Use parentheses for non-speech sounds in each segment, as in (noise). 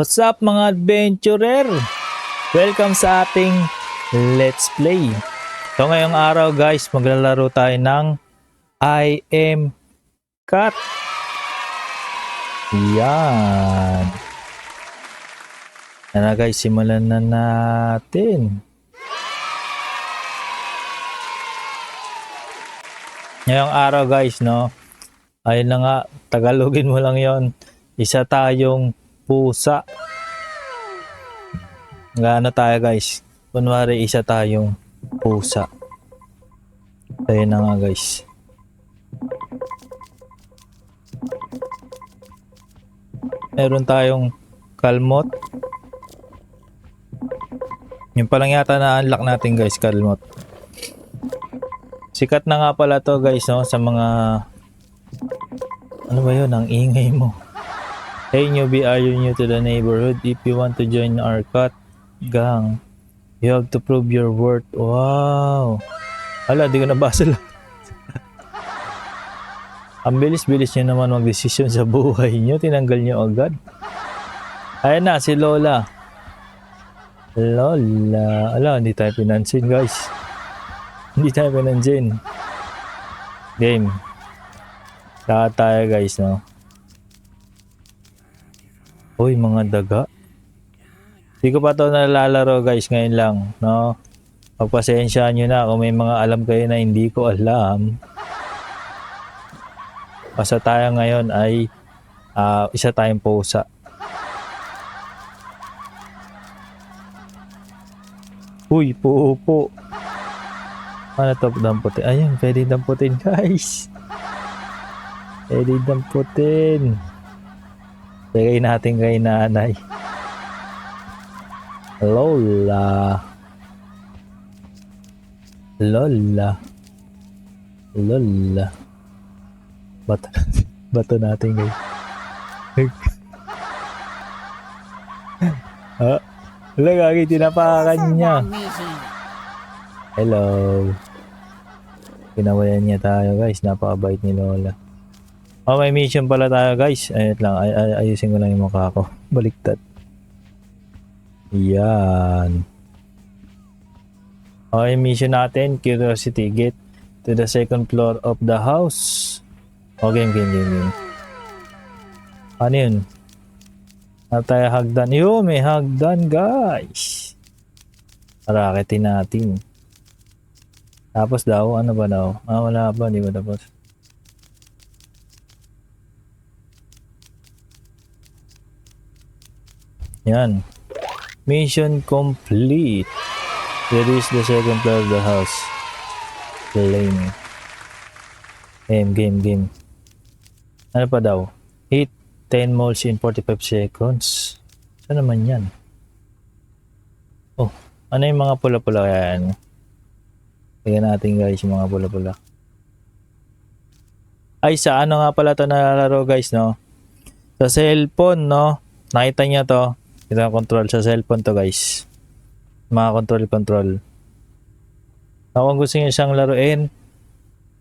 What's up mga adventurer? Welcome sa ating Let's Play. So ngayong araw guys, maglalaro tayo ng I Am Cat. Yan. Yan na guys, simulan na natin. Ngayong araw guys, no? Ayun na nga, Tagalogin mo lang yon. Isa tayong pusa. Gaano tayo guys? Kunwari isa tayong pusa. Ayun na nga guys. Meron tayong kalmot. Yung pa lang yata na-unlock natin guys, kalmot. Sikat na nga pala to guys no sa mga ano ba yun? Ang ingay mo. Hey newbie, are you new to the neighborhood? If you want to join our cat gang, you have to prove your worth. Wow! Hala, di ko nabasa lang. (laughs) Ang bilis-bilis nyo naman mag-desisyon sa buhay nyo. Tinanggal nyo agad. Ayan na, si Lola. Lola. Ala, hindi tayo pinansin, guys. Hindi tayo pinansin. Game. Lahat tayo guys, no? Uy, mga daga. Hindi ko pa to nalalaro guys ngayon lang, no? Pagpasensyaan nyo na kung may mga alam kayo na hindi ko alam. Basta tayo ngayon ay ah, isa tayong pusa. Uy, pupo. Ano to damputin? Ayun, pwede damputin (laughs) guys. Pwede damputin. Lagay natin kay nanay. Lola. Lola. Lola. Bato, (laughs) bato natin guys. (laughs) ah, wala gagi, tinapakan niya. Hello. Pinawayan niya tayo guys. Napakabait ni Lola. Oh, may mission pala tayo guys. Ayun lang. Ay, ay, ayusin ko lang yung mukha ko. (laughs) Baliktad. Yan. Okay, mission natin. Curiosity. Get to the second floor of the house. Oh, game, game, game. Ano yun? Tayo hagdan? Yo, may hagdan guys. Raketin natin. Tapos daw, ano ba daw? Ah, wala pa, di ba tapos? Yan. Mission complete. Is the second floor of the house. Lane. Game, game, game. Ano pa daw? Hit 10 moles in 45 seconds. Saan naman yan? Oh, ano yung mga pula-pula yan? Tingnan natin guys yung mga pula-pula. Ay, sa ano nga pala to nalalaro guys, no? Sa cellphone, no? Nakita niya to. Ito ang control sa cellphone to guys. Mga control-control. So, kung gusto niyo siyang laruin,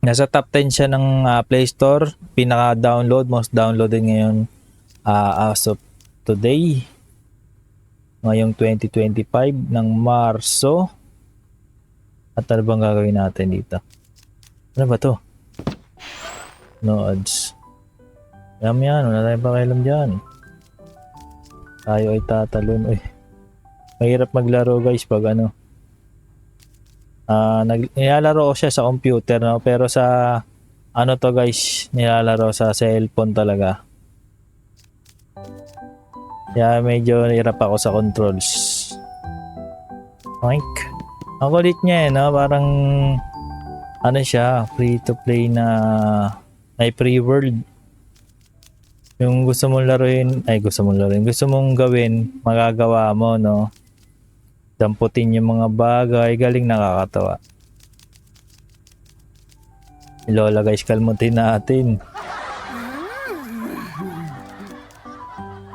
nasa top 10 siya ng ah, Play Store. Pinaka-download, most downloaded ngayon ah, as of today. Ngayong 2025 ng Marso. At ano bang gagawin natin dito? Ano ba to? No odds. Yam yan, wala tayong pakialam dyan. Tayo ay tatalon. Uy. Mahirap maglaro guys pag ano. Ah, nag nilalaro ko siya sa computer no, pero sa ano to guys, nilalaro sa cellphone talaga. Kaya medyo hirap ako sa controls. Oink. Ang kulit niya eh, no? Parang ano siya, free to play na may free world. Yung gusto mong laruin, ay gusto mong laruin, gusto mong gawin, magagawa mo, no? Damputin yung mga bagay, galing nakakatawa. Lola guys, kalmutin natin.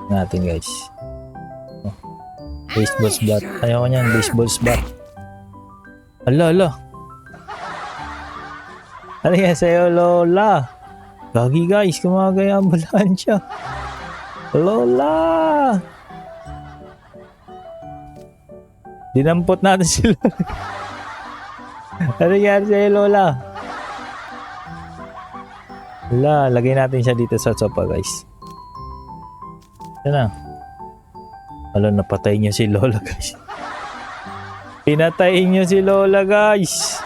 Natin guys. Oh. Baseball bat. Ayoko niyan, baseball bat. Ala, ala. Ano yan sa'yo, Lola? Gagi guys, kumagay ang ambulansya. Lola! Dinampot natin si Lola. ano nangyari sa'yo, Lola? Wala, lagay natin siya dito sa sopa, guys. Yan na. Alam, napatay niyo si Lola, guys. Pinatay niyo si Lola, guys.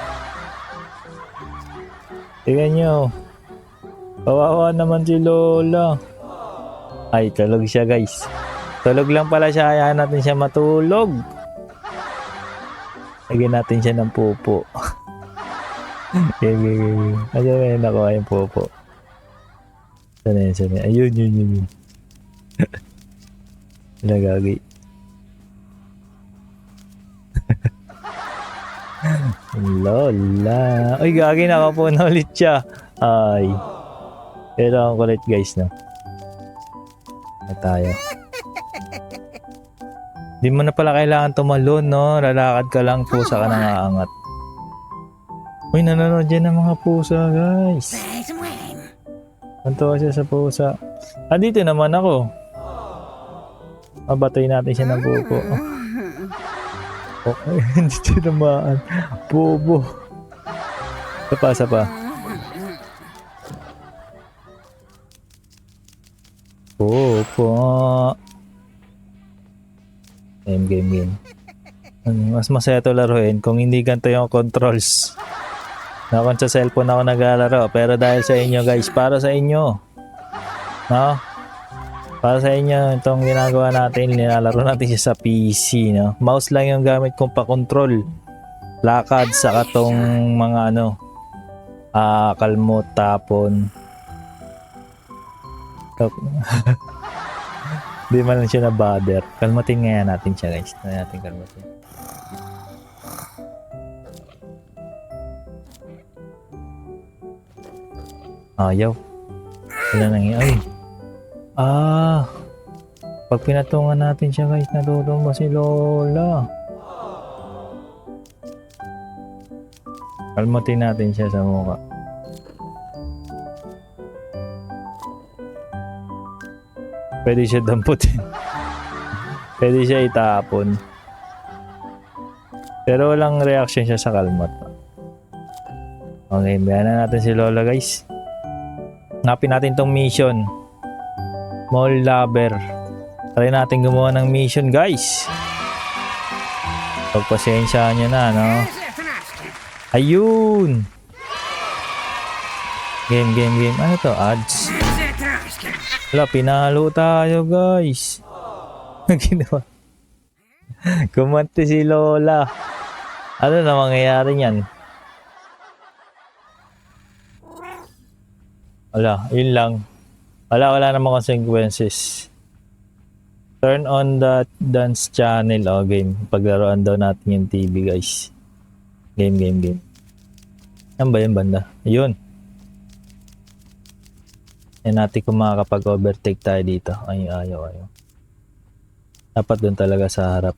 Tingnan niyo. Kawawa naman si Lola. Ay, tulog siya, guys. Tulog lang pala siya. Hayaan natin siya matulog. Lagyan natin siya ng pupo. (laughs) Game, game, game. Ayun, ayun, nakuha yung pupo. Sana yun, sana yun. Ayun, yun, yun, yun. (laughs) Nagagi. (laughs) Lola. Ay, gagi, nakapuna ulit siya. Ay. Pero ang kulit guys, no? Na tayo. Di mo na pala kailangan tumalon, no? Lalakad ka lang, pusa ka nang aangat. Uy, nanonood dyan ng mga pusa, guys. Antuwa siya sa pusa. Andito naman ako. Mabatay natin siya ng buko. Okay, (laughs) hindi tinamaan. Bobo. Isa pa, Opo. Game, game, game. Mas masaya to laruin kung hindi ganito yung controls. Na kung sa cellphone ako naglalaro. Pero dahil sa inyo guys, para sa inyo. No? Para sa inyo, itong ginagawa natin, nilalaro natin siya sa PC, no? Mouse lang yung gamit kong pa-control. Lakad sa katong mga ano, ah, kalmot, tapon. (laughs) Tap- Di man lang siya na bother. Kalmatin nga natin siya guys. Na natin kalmatin. Ayaw. Wala nang ay. Ah. Pag pinatungan natin siya guys, natutong ba si Lola? Kalmatin natin siya sa mukha. Pwede siya damputin. Pwede siya itapon. Pero walang reaction siya sa kalmat. Okay, bayanan natin si Lola guys. Ngapin natin tong mission. Mall Lover. Try natin gumawa ng mission guys. Pagpasensya nyo na, no? Ayun! Game, game, game. Ano to? Ads. Wala, pinalo tayo guys. (laughs) Ginawa. Kumante si Lola. Ano na mangyayari niyan? Wala, yun lang. Wala, wala namang consequences. Turn on the dance channel. O, game. Paglaruan daw natin yung TV, guys. Game, game, game. Yan ba yung banda? Ayun. Yan natin kung makakapag-overtake tayo dito. Ay, ayaw, ayaw. Dapat doon talaga sa harap.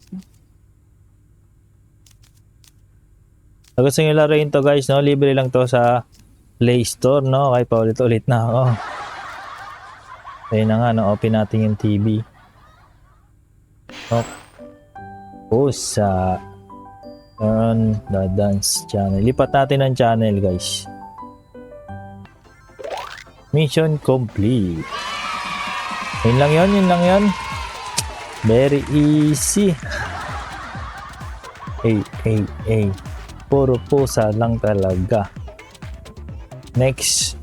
Kung gusto nyo laruin to guys, no? Libre lang to sa Play Store, no? Kaya paulit-ulit na ako. Ayun na nga, no? Open natin yung TV. Oh. Pusa. On the dance channel. Lipat natin ang channel, guys. Mission complete. Yun lang yun, yun lang yun. Very easy. Ay, ay, ay. Puro pusa lang talaga. Next.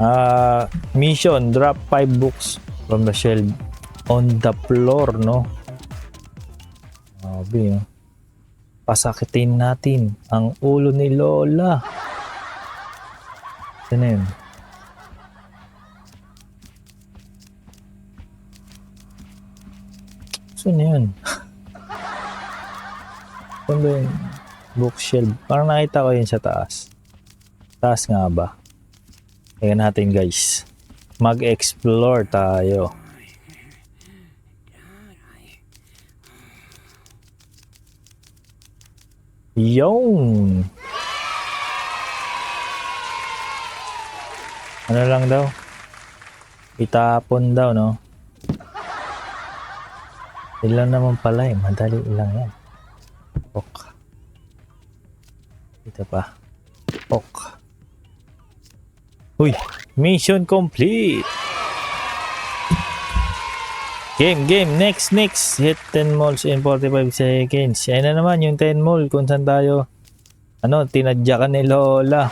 Uh, mission. Drop 5 books from the shelf on the floor, no? Sabi, no? Pasakitin natin ang ulo ni Lola. Saan na yun? Na yun? Saan ba yun? Bookshelf. Parang nakita ko yun sa taas. Taas nga ba? Tingnan natin guys. Mag-explore tayo. Yung. Ano lang daw? Itapon daw, no? Ilan naman pala eh. Madali lang yan. Ok. Ito pa. Ok. Uy, mission complete. Game, game. Next, next. Hit 10 malls in 45 seconds. Ayan na naman yung 10 mall kung saan tayo ano, tinadya ka ni Lola.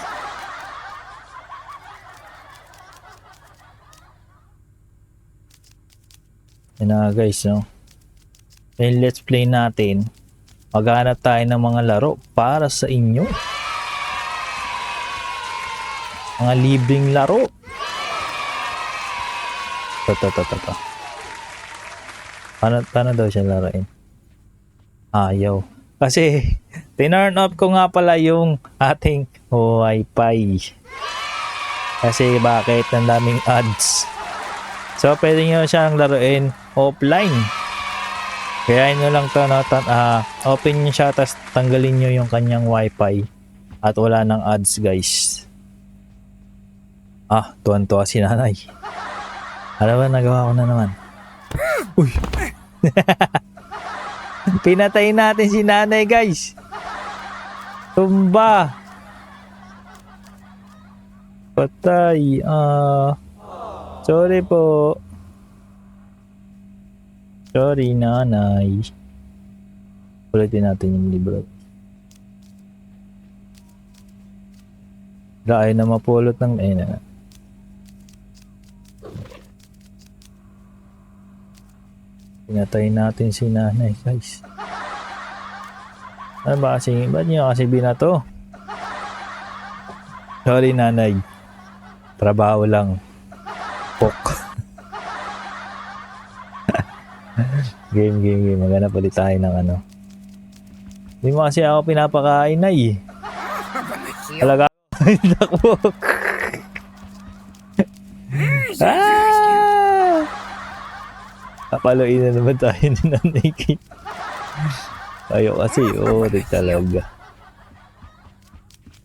Yan na guys, no? Then let's play natin. Maghanap tayo ng mga laro para sa inyo. Mga libreng laro. Ito, ito, ito, ito. Paano, paano daw siya laruin? Ayaw. Kasi, (laughs) tinurn off ko nga pala yung ating wifi. Kasi bakit ang daming ads. So, pwede nyo siyang laruin offline. Kaya nyo lang to, no, ta- ah, open nyo siya, tapos tanggalin nyo yung kanyang wifi. At wala ng ads, guys. Ah, tuwan-tuwa si nanay. Alam ba, nagawa ko na naman. (laughs) Uy! (laughs) Pinatay natin si nanay, guys. Tumba. Patay. Ah. sorry po. Sorry, nanay. Ulitin natin yung libro. Ayaw na mapulot ng... Ayun na. Pinatay natin si nanay, guys. Ano ba kasi, ba't niyo kasi binato? Sorry, nanay. Trabaho lang. Pok. Game, game, game. Maghanap ulit tayo ng ano. Hindi mo kasi ako pinapakain na eh. (laughs) Talaga ako. (laughs) ah! Kapaluin na naman tayo ni Kate. Ayaw kasi, oh, talaga.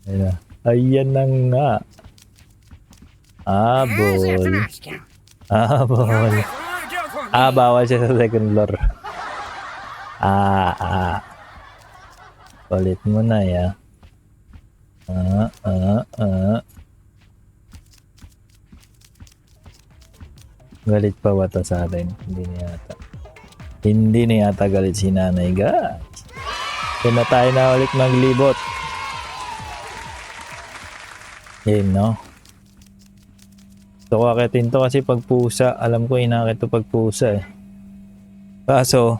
Ayan na. Ayan na nga. Abol. Abol. Ah, bawal siya sa second floor. Ah, ah. Ulit mo na, ya. Ah, ah, ah. Galit pa ba to sa atin? Hindi na yata. Hindi na yata galit si nanay, guys. Kaya na tayo na ulit maglibot. Game, no? So, akitin to kasi pagpusa. Alam ko inakit to pagpusa eh. Kaso,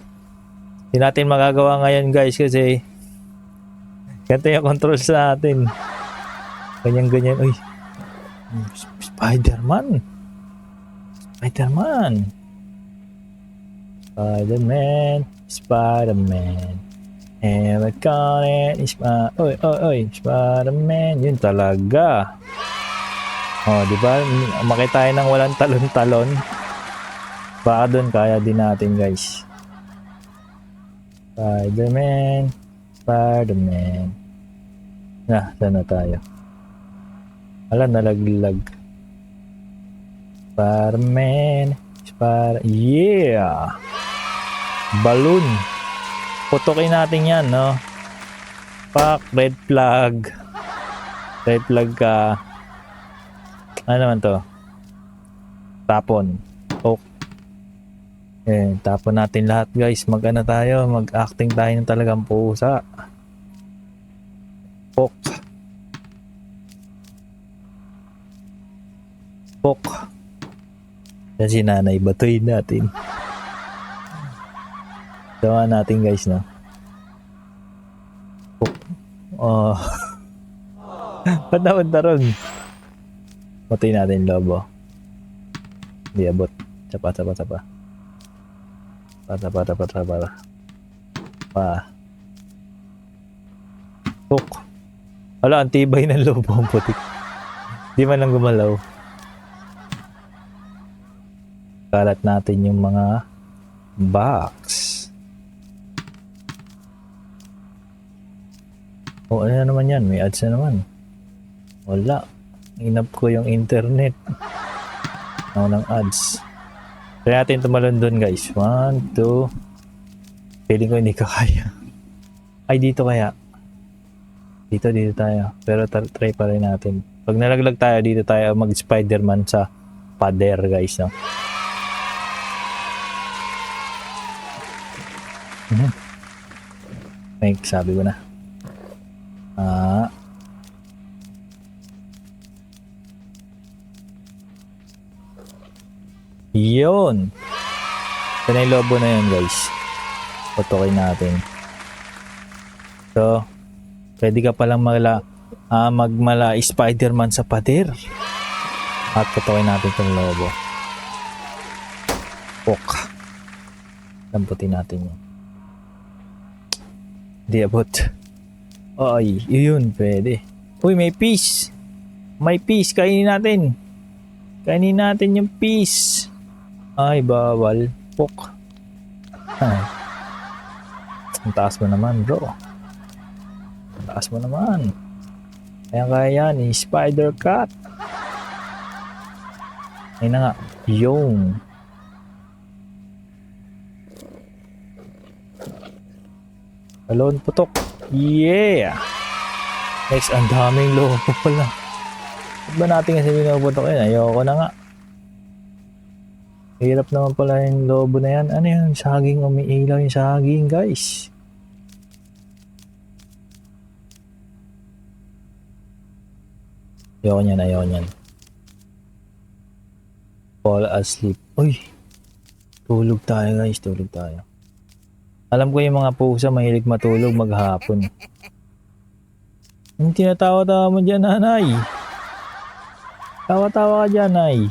hindi natin magagawa ngayon guys kasi ganito yung control sa atin. Ganyan-ganyan. Uy, Sp- Spider-Man. Spider-Man. Spider-Man. Spider-Man. And I got it. Sp- oy, oy, oy. Spider-Man. Yun talaga. Oh, di ba? Makita tayo ng walang talon-talon. Baka doon kaya din natin, guys. Spider-Man. Spider-Man. Na, saan na tayo? Wala, nalaglag. Spider-Man. Spider... Yeah! Balloon. Putukin natin yan, no? Pak, red flag. Red flag ka. Ano naman to? Tapon. Oh. Eh, tapon natin lahat guys. Mag-ano tayo? Mag-acting tayo ng talagang pusa. Pok. Pok. Yan si nanay. Batuin natin. Gawa natin guys no. Pok. Oh. (laughs) Ba't napunta ron? Patayin natin lobo. Hindi abot. Tsapa, tsapa, tsapa. Pa, tsapa, tsapa, tsapa. Pa. Tuk. Wala, ang tibay ng lobo ang putik. Di man lang gumalaw. Kalat natin yung mga box. O, ano na naman yan? May ads na naman. Wala. Inap ko yung internet. Ako ng ads. Try natin tumalon doon guys. One, two. Feeling ko hindi ko kaya. (laughs) Ay, dito kaya. Dito, dito tayo. Pero try pa rin natin. Pag nalaglag tayo, dito tayo mag-Spider-Man sa pader, guys, no? Mhm. May sabi ko na. Ah. Yun. Ito na yung lobo na yun, guys. Putukin natin. So, pwede ka palang magla, ah, magmala Spider-Man sa pader. At putukin natin itong lobo. Pok. Lamputin natin yun. Di abot. Ay, yun, pwede. Uy, may piece. May piece, kainin natin. Kainin natin yung piece. Ay, bawal. Pok. Ay. Ang taas mo naman, bro. Ang taas mo naman. Kaya kaya yan, eh, spider cat. Ayun na nga. Yung. Balon putok. Yeah! Next, ang daming lobo pala. Ba't ba natin kasi binuputok yun? Ayoko na nga. Hirap naman pala yung lobo na yan. Ano yun? Saging, umiilaw yung saging, guys. Ayoko niyan, ayoko niyan. Fall asleep. Uy! Tulog tayo, guys. Tulog tayo. Alam ko yung mga pusa mahilig matulog maghapon. Yung tinatawa-tawa mo dyan, nanay. Tawa-tawa ka dyan, nay.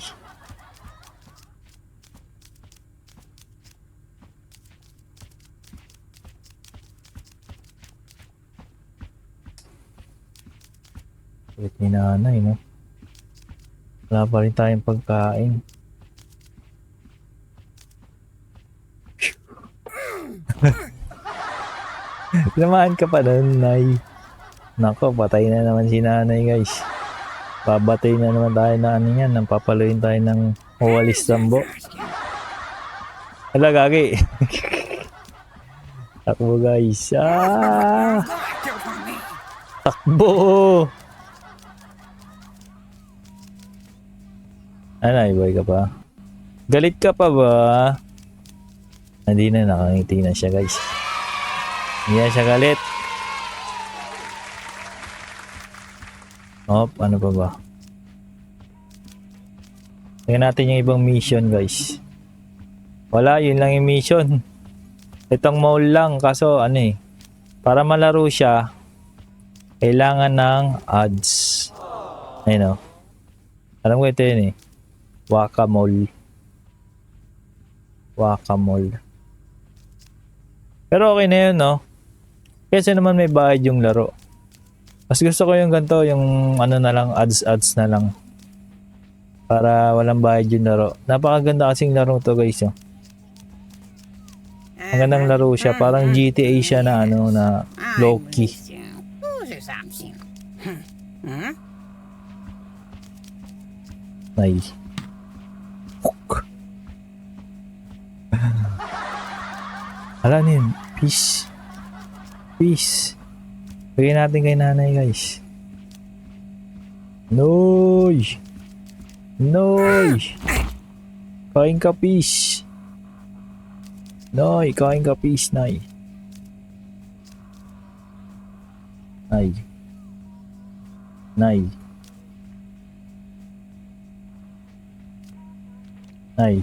Kulit ni nanay, no? Wala pa rin tayong pagkain. (laughs) Lamaan ka pa nun, Nay. Nako, patay na naman si nanay, guys. Babatay na naman tayo na ano yan. Nang papaluin tayo ng walis sambo. Hala, gagi. (laughs) Takbo, guys. Ah! Takbo! Ano, boy ka pa? Galit ka pa ba? Hindi na, nakangiti na siya, guys. Hindi na siya galit. Op, ano pa ba? Tingnan natin yung ibang mission, guys. Wala, yun lang yung mission. Itong mall lang, kaso ano eh. Para malaro siya, kailangan ng ads. Ayun o. Alam ko ito yun eh. Wakamol. Wakamol. Pero okay na yun, no? Kasi naman may bayad yung laro. Mas gusto ko yung ganito, yung ano na lang, ads-ads na lang. Para walang bayad yung laro. Napakaganda kasing laro to guys, oh. Ang gandang laro siya. Parang GTA siya na ano, na low-key. Ay. Hala ano yun? Peace. Peace. Bigyan natin kay nanay guys. Noy! Noy! Kain ka peace. Noy, kain ka peace, nay. Nay. Nay. Nay.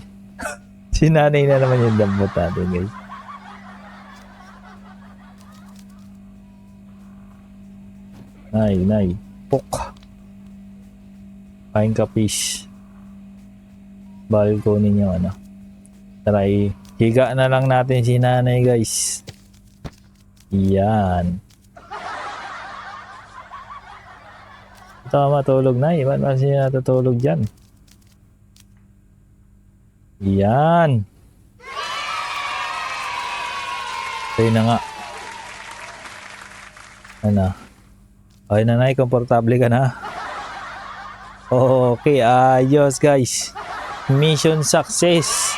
(laughs) si nanay na naman yung dampot natin guys. Nay, nay. Pok. Kain ka fish. Bawal kunin yung ano. Try. Higa na lang natin si nanay guys. Yan. Ito matulog na. Ba't ba siya natutulog dyan? Yan. Ayun na nga. Ano? Okay na na, komportable ka na. Okay, ayos guys. Mission success.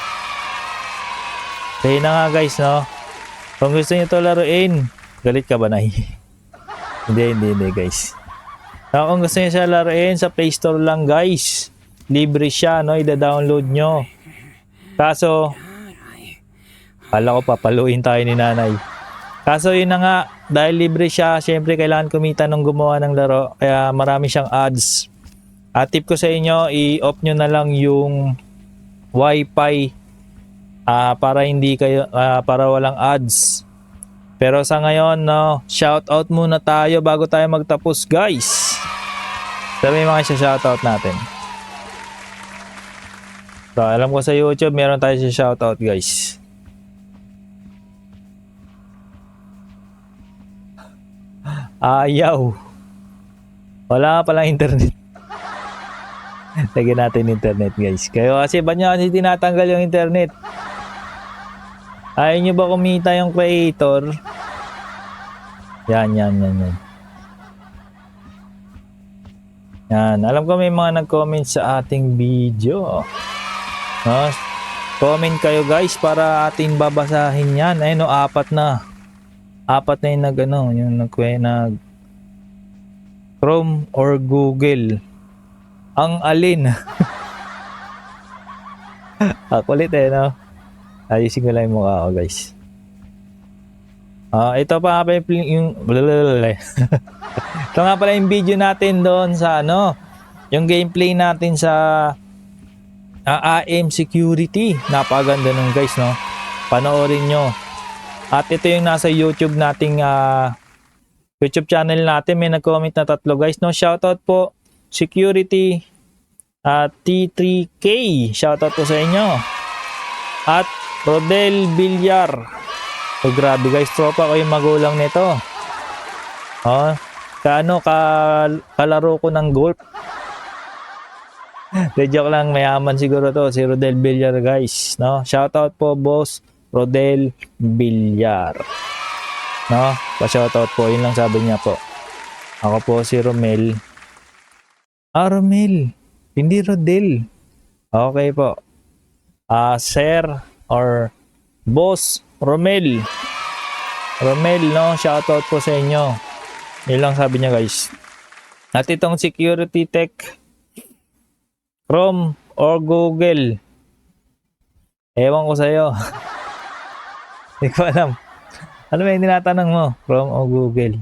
Ayun na nga guys, no? Kung gusto niyo to laruin, Galit ka ba, Nay? (laughs) hindi, hindi, hindi, guys. Ah, kung gusto niyo siya laruin, sa Play Store lang, guys. Libre siya, no? Ida-download nyo. Kaso, kala ko papaluin tayo ni nanay. Kaso yun na nga, dahil libre siya, syempre kailangan kumita nung gumawa ng laro. Kaya marami siyang ads. At tip ko sa inyo, i-off nyo na lang yung wifi ah para hindi kayo ah, para walang ads. Pero sa ngayon, no, shout out muna tayo bago tayo magtapos, guys. Sabi mga shout out natin. So, alam ko sa YouTube, meron tayo sa shout out, guys. Ayaw. Wala ka palang internet. (laughs) Lagyan natin internet guys. Kayo kasi ba nyo kasi tinatanggal yung internet? Ayaw nyo ba kumita yung creator? Yan, yan, yan, yan. Yan. Alam ko may mga nag-comment sa ating video. No? Comment kayo guys para ating babasahin yan. Ayun no, apat na. Apat na yung nag ano, yung nag, nag Chrome or Google. Ang alin? (laughs) Akulit eh, no? Ayusin ko lang yung mukha ko, guys. Ah, ito pa pala yung, yung (laughs) ito nga pala yung video natin doon sa ano, yung gameplay natin sa ah, AM Security. Napaganda nun guys, no? Panoorin nyo. At ito yung nasa YouTube nating ah, YouTube channel natin. May nag-comment na tatlo guys, no? Shoutout po Security at T3K. Shoutout po sa inyo. At Rodel Villar. Oh, grabe guys, tropa ko yung magulang nito. Oh, kaano ka kalaro ko ng golf. (laughs) De joke lang, mayaman siguro to si Rodel Villar guys, no? Shoutout po boss Rodel Villar. No? Pa-shoutout po, yun lang sabi niya po. Ako po si Romel. Ah, Romel. Hindi Rodel. Okay po. Ah, sir or boss Romel. Romel, no? Shoutout po sa inyo. Yun lang sabi niya, guys. At itong security tech Chrome or Google. Ewan ko sa'yo. (laughs) Hindi ko alam. Ano ba yung tinatanong mo? Chrome o Google?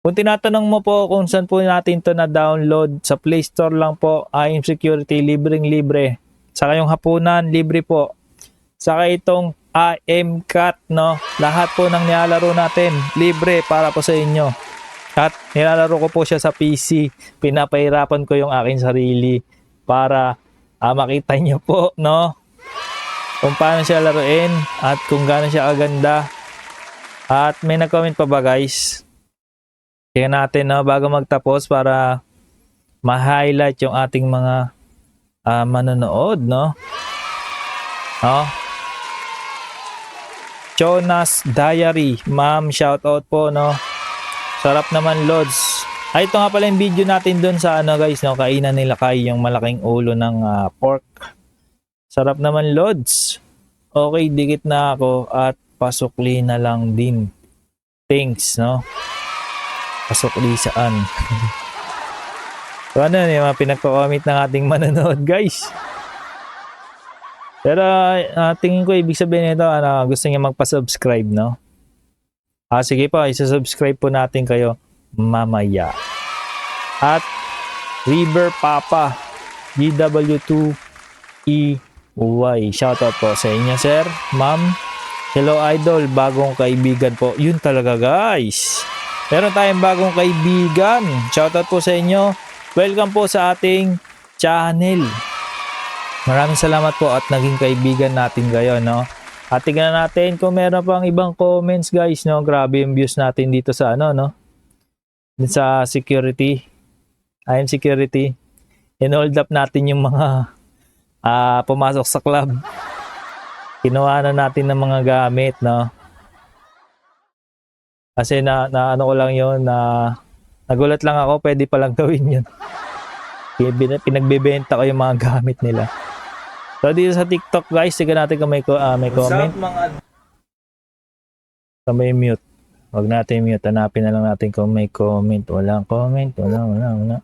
Kung tinatanong mo po kung saan po natin to na-download, sa Play Store lang po, IM Security, libreng libre. Saka yung hapunan, libre po. Saka itong IM Cat, no? Lahat po ng nilalaro natin, libre para po sa inyo. At nilalaro ko po siya sa PC. Pinapahirapan ko yung aking sarili para ah, makita nyo po, no? Kung paano siya laruin at kung gaano siya kaganda. At may nag-comment pa ba guys? Tingnan natin no, bago magtapos para ma-highlight yung ating mga ah, manonood, no? No? Jonas Diary. Ma'am, shoutout po, no? Sarap naman, Lods. Ay, ito nga pala yung video natin dun sa ano guys, no? Kainan nila kay yung malaking ulo ng ah, pork. Sarap naman, Lods. Okay, dikit na ako at pasukli na lang din. Thanks, no? Pasukli saan? so (laughs) ano, yung mga pinagko-comment ng ating manonood, guys. Pero ah, tingin ko ibig sabihin nito, ano, gusto niya magpa-subscribe, no? Ah, sige po, isa-subscribe po natin kayo mamaya. At River Papa GW2EY. Shoutout po sa inyo, sir, ma'am. Hello, idol. Bagong kaibigan po. Yun talaga, guys. Meron tayong bagong kaibigan. Shoutout po sa inyo. Welcome po sa ating channel. Maraming salamat po at naging kaibigan natin kayo, no? At tingnan natin kung meron pang ibang comments, guys, no? Grabe yung views natin dito sa ano, no? Sa security. I am security. In-hold up natin yung mga ah pumasok sa club. Kinuha na natin ng mga gamit, no? Kasi na, na ano ko lang yon na nagulat lang ako, pwede palang gawin yun. Pinagbebenta ko yung mga gamit nila. So dito sa TikTok guys, tignan natin kung may, ah, may comment. mga Kung may mute. Wag natin mute. Hanapin na lang natin kung may comment. Walang comment. Wala, wala, wala.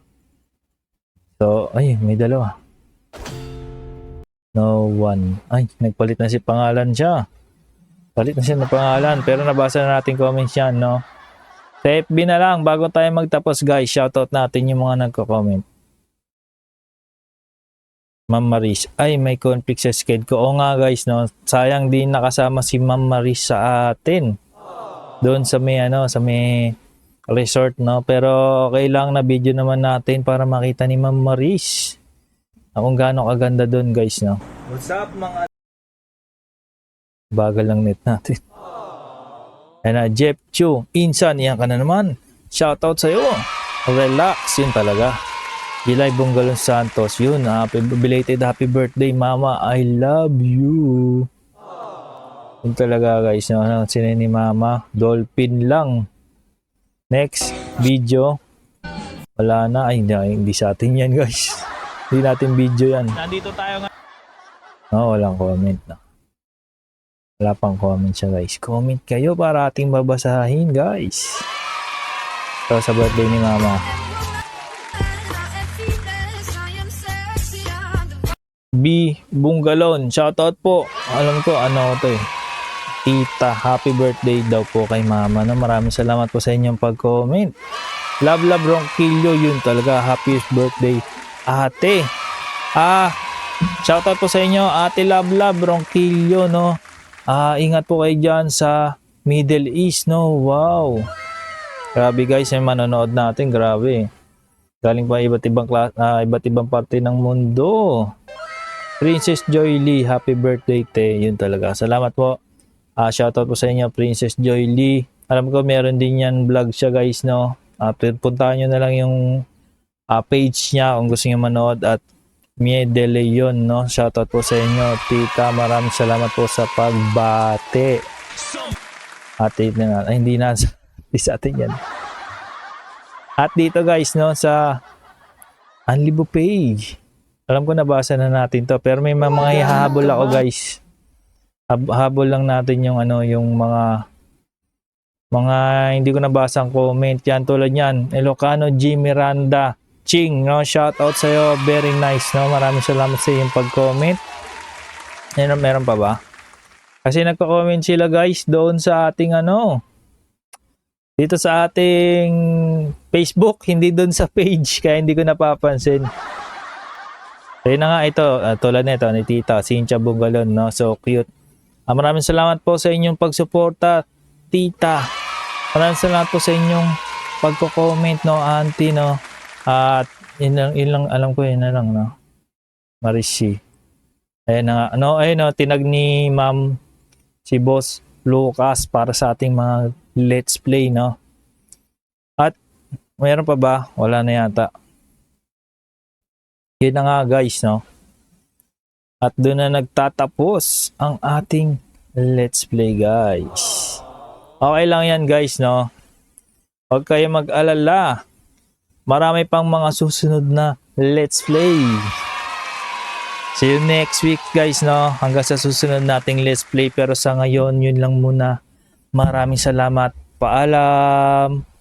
So, ay, may dalawa. No one. Ay, nagpalit na si pangalan siya. Palit na siya ng pangalan. Pero nabasa na natin comments yan, no? Sa FB na lang, bago tayo magtapos guys, shoutout natin yung mga nagko-comment. Ma'am Maris. Ay, may conflict sa schedule ko. Oo nga guys, no? Sayang din nakasama si Ma'am Maris sa atin. Doon sa may, ano, sa may resort, no? Pero okay lang na video naman natin para makita ni Ma'am Maris. Na Kung gaano kaganda doon guys, no? What's up mga Bagal lang net natin. Ayan na, Jeff Chu. Insan, yan ka na naman. Shoutout sa'yo. Relax, yun talaga. Gilay Bungalon Santos, yun. Happy, belated happy birthday, mama. I love you. Yun talaga guys. No? Ano, sino ni mama? Dolphin lang. Next video. Wala na. Ay, hindi, hindi sa atin yan guys. Hindi natin video yan. Nandito tayo nga No, walang comment na. Wala pang comment siya guys. Comment kayo para ating babasahin guys. So sa birthday ni mama. B. Bungalon. Shoutout po. Alam ko ano to eh. Tita, happy birthday daw po kay mama. No, maraming salamat po sa inyong pag-comment. Love Love Ronquillo, yun talaga. Happiest birthday. Ate. Ah, Shoutout po sa inyo, Ate Love Love Ronquillo, no? Ah, ingat po kayo dyan sa Middle East, no? Wow. Grabe guys, yung manonood natin, grabe. Galing pa iba't ibang klas, ah, iba't ibang parte ng mundo. Princess Joy Lee, happy birthday te. Yun talaga. Salamat po. Ah, shoutout po sa inyo, Princess Joy Lee. Alam ko meron din yan vlog siya guys, no? Ah, puntahan nyo na lang yung ah, page niya kung gusto niyo manood at Mie De Leon, no? Shoutout po sa inyo, tita. Maraming salamat po sa pagbate. Ate, na nga. Ay, hindi na. (laughs) Sa atin yan. At dito guys, no, sa Anlibo page. Alam ko nabasa na natin to, pero may mga, ihahabol ako guys. Hab- habol lang natin yung ano, yung mga mga hindi ko nabasa ang comment yan tulad yan. Ilocano G. Miranda. Ching, no? Shout out sa'yo. Very nice, no? Maraming salamat sa iyong pag-comment. Meron, meron pa ba? Kasi nagko-comment sila guys doon sa ating ano, dito sa ating Facebook, hindi doon sa page, (laughs) kaya hindi ko napapansin. Ayun na nga ito, ah, tulad nito ni Tita Cynthia Bungalon, no? So cute. Ah, maraming salamat po sa inyong pagsuporta, Tita. Maraming salamat po sa inyong pagko-comment, no, Auntie, no? At yun lang, yun lang, alam ko yun na lang, no? Marishi. Ayan na nga. Ano, ayun, no, tinag ni Ma'am si Boss Lucas para sa ating mga let's play, no? At mayroon pa ba? Wala na yata. Yun na nga guys, no? At doon na nagtatapos ang ating let's play guys. Okay lang yan guys, no? Huwag kayo mag-alala. Marami pang mga susunod na let's play. See you next week guys, no? Hanggang sa susunod nating let's play. Pero sa ngayon, yun lang muna. Maraming salamat. Paalam.